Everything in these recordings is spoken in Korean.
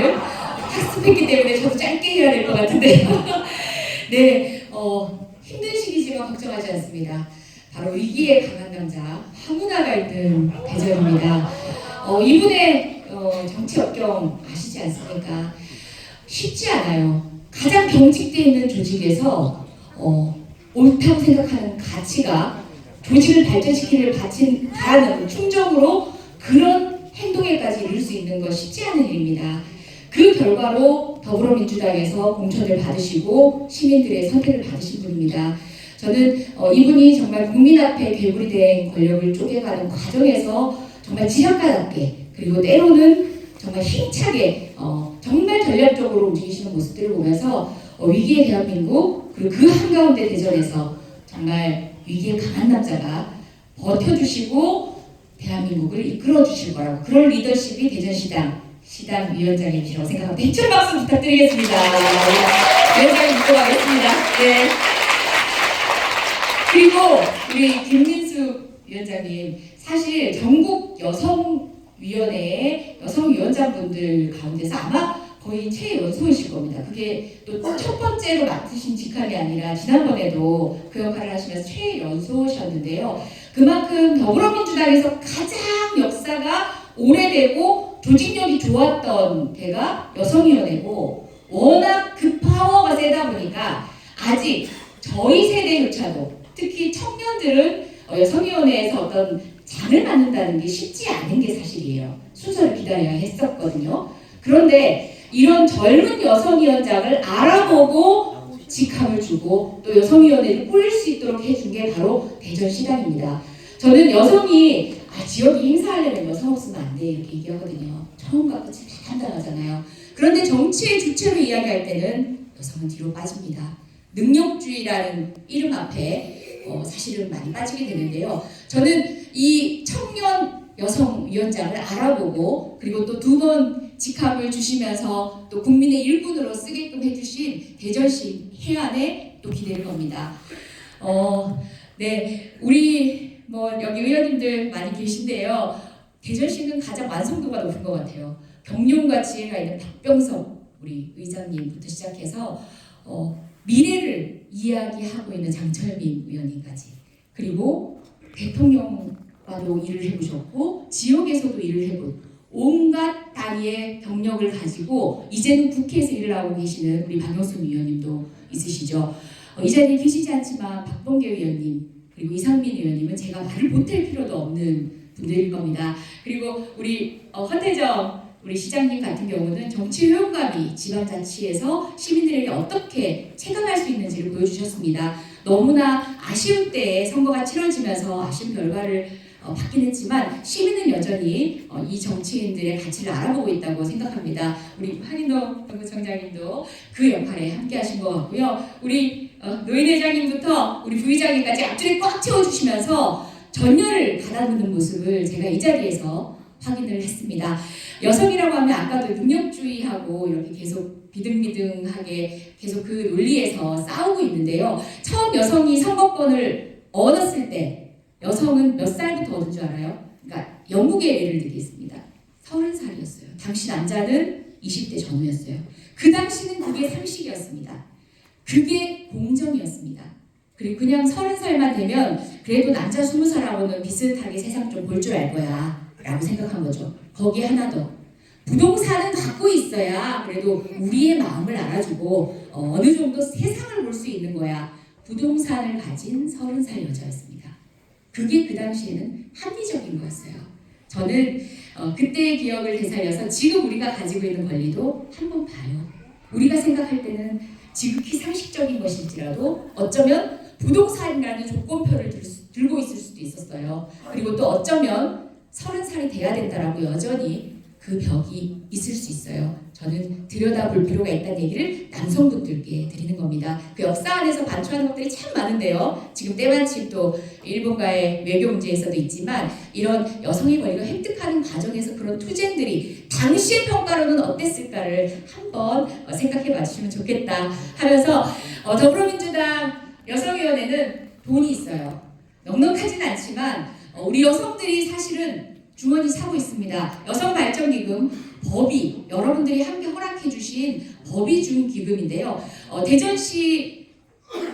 약속했기 때문에 저도 짧게 해야 될 것 같은데요. 네, 어, 힘든 시기지만 걱정하지 않습니다. 바로 위기에 강한 남자 황운하가 있는 대전입니다. 어, 이분의 어, 정치 역경 아시지 않습니까? 쉽지 않아요. 가장 경직돼 있는 조직에서 어, 옳다고 생각하는 가치가 조직을 발전시키기를 바친 바라는 충정으로 그런 행동에까지 이룰 수 있는 것 쉽지 않은 일입니다. 그 결과로 더불어민주당에서 공천을 받으시고 시민들의 선택을 받으신 분입니다. 저는 어, 이분이 정말 국민 앞에 괴물이 된 권력을 쪼개가는 과정에서 정말 지략가답게 그리고 때로는 정말 힘차게 어, 정말 전략적으로 움직이시는 모습들을 보면서 어, 위기의 대한민국 그리고 그 한가운데 대전에서 정말 위기에 강한 남자가 버텨주시고 대한민국을 이끌어 주실 거라고 그런 리더십이 대전시당 시당 위원장님이라고 생각합니다. 대출 박수 부탁드리겠습니다. 위원장님 믿고 가겠습니다. 네. 그리고 우리 김민수 위원장님 사실 전국 여성위원회의 여성위원장분들 가운데서 아마 거의 최연소이실 겁니다. 그게 또 첫 번째로 맡으신 직함이 아니라 지난번에도 그 역할을 하시면서 최연소셨는데요. 그만큼 더불어민주당에서 가장 역사가 오래되고 조직력이 좋았던 데가 여성위원회고 워낙 그 파워가 세다 보니까 아직 저희 세대조차도 특히 청년들은 어, 여성위원회에서 어떤 장을 맡는다는 게 쉽지 않은 게 사실이에요. 순서를 기다려야 했었거든요. 그런데 이런 젊은 여성위원장을 알아보고 직함을 주고 또 여성위원회를 꾸릴 수 있도록 해준 게 바로 대전시당입니다. 저는 여성이 아, 지역이 행사하려면 여성 없으면 안 돼 이렇게 얘기하거든요. 처음과 끝이 다 판단하잖아요. 그런데 정치의 주체로 이야기할 때는 여성은 뒤로 빠집니다. 능력주의라는 이름 앞에 어, 사실은 많이 빠지게 되는데요. 저는 이 청년 여성 위원장을 알아보고 그리고 또 두 번 직함을 주시면서 또 국민의 일꾼으로 쓰게끔 해주신 대전시 해안에 또 기대를 겁니다. 어, 네, 우리 뭐 여기 의원님들 많이 계신데요. 대전시는 가장 완성도가 높은 것 같아요. 경륜과 지혜가 있는 박병석 우리 의장님부터 시작해서 어, 미래를 이야기하고 있는 장철민 의원님까지 그리고 대통령과도 일을 해보셨고 지역에서도 일을 해본 온갖 다리의 경력을 가지고 이제는 국회에서 일을 하고 계시는 우리 박영순 의원님도 있으시죠. 어, 이 자리에 계시지 않지만 박봉계 의원님 그리고 이상민 의원님은 제가 말을 못할 필요도 없는 분들일 겁니다. 그리고 우리 어, 헌태정 우리 시장님 같은 경우는 정치 효용감이 지방자치에서 시민들에게 어떻게 체감할 수 있는지를 보여주셨습니다. 너무나 아쉬운 때에 선거가 치러지면서 아쉬운 결과를 어, 받긴 했지만 시민은 여전히 어, 이 정치인들의 가치를 알아보고 있다고 생각합니다. 우리 한인도 정부청장님도 그 역할에 함께하신 것 같고요. 우리 어, 노인 회장님부터 우리 부의장님까지 앞줄에 꽉 채워주시면서 전열을 가다듬는 모습을 제가 이 자리에서 확인을 했습니다. 여성이라고 하면 아까도 능력주의하고 이렇게 계속 비등비등하게 계속 그 논리에서 싸우고 있는데요. 처음 여성이 선거권을 얻었을 때 여성은 몇 살부터 얻은 줄 알아요? 그러니까 영국의 예를 들겠습니다. 서른 살이었어요. 당시 남자는 20대 전후였어요. 그 당시는 그게 상식이었습니다. 그게 공정이었습니다. 그리고 그냥 서른 살만 되면 그래도 남자 스무 살하고는 비슷하게 세상 좀 볼 줄 알 거야 라고 생각한 거죠. 거기에 하나 더. 부동산은 갖고 있어야 그래도 우리의 마음을 알아주고 어, 어느 정도 세상을 볼 수 있는 거야. 부동산을 가진 서른 살 여자였습니다. 그게 그 당시에는 합리적인 거였어요. 저는 어, 그때의 기억을 되살려서 지금 우리가 가지고 있는 권리도 한번 봐요. 우리가 생각할 때는 지극히 상식적인 것일지라도 어쩌면 부동산이라는 조건표를 들, 들고 있을 수도 있었어요. 그리고 또 어쩌면 서른 살이 돼야 된다라고 여전히 그 벽이 있을 수 있어요. 저는 들여다볼 필요가 있다는 얘기를 남성분들께 드리는 겁니다. 그 역사 안에서 반추하는 것들이 참 많은데요. 지금 때마침 또 일본과의 외교 문제에서도 있지만 이런 여성의 권리를 획득하는 과정에서 그런 투쟁들이 당시의 평가로는 어땠을까를 한번 어, 생각해 봐주시면 좋겠다 하면서 어, 더불어민주당 여성위원회는 돈이 있어요. 넉넉하진 않지만 어, 우리 여성들이 사실은 주머니 차고 있습니다. 여성 발전 기금 법이 여러분들이 함께 허락해 주신 법이 준 기금인데요. 어, 대전시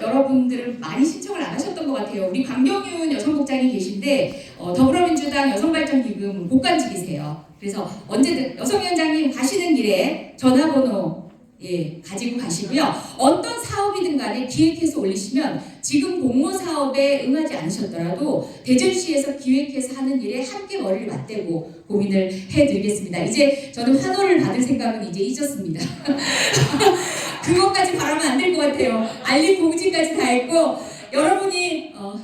여러분들은 많이 신청을 안 하셨던 것 같아요. 우리 강경윤 여성국장이 계신데 어, 더불어민주당 여성발전기금 국관직이세요. 그래서 언제든 여성위원장님 가시는 길에 전화번호 예, 가지고 가시고요. 어떤 사업이든 간에 기획해서 올리시면 지금 공모 사업에 응하지 않으셨더라도 대전시에서 기획해서 하는 일에 함께 머리를 맞대고 고민을 해드리겠습니다. 이제 저는 환호를 받을 생각은 이제 잊었습니다. 그것까지 바라면 안 될 것 같아요. 알림 공지까지 다 했고 여러분이 어,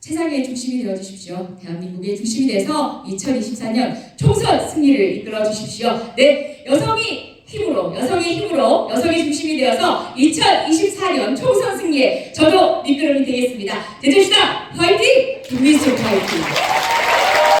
세상의 중심이 되어 주십시오. 대한민국의 중심이 돼서 2024년 총선 승리를 이끌어 주십시오. 네, 여성이 힘으로, 여성의 힘으로, 여성의 중심이 되어서 2024년 총선 승리에 저도 미끄럼이 되겠습니다. 대전시당 화이팅! 김민수 화이팅!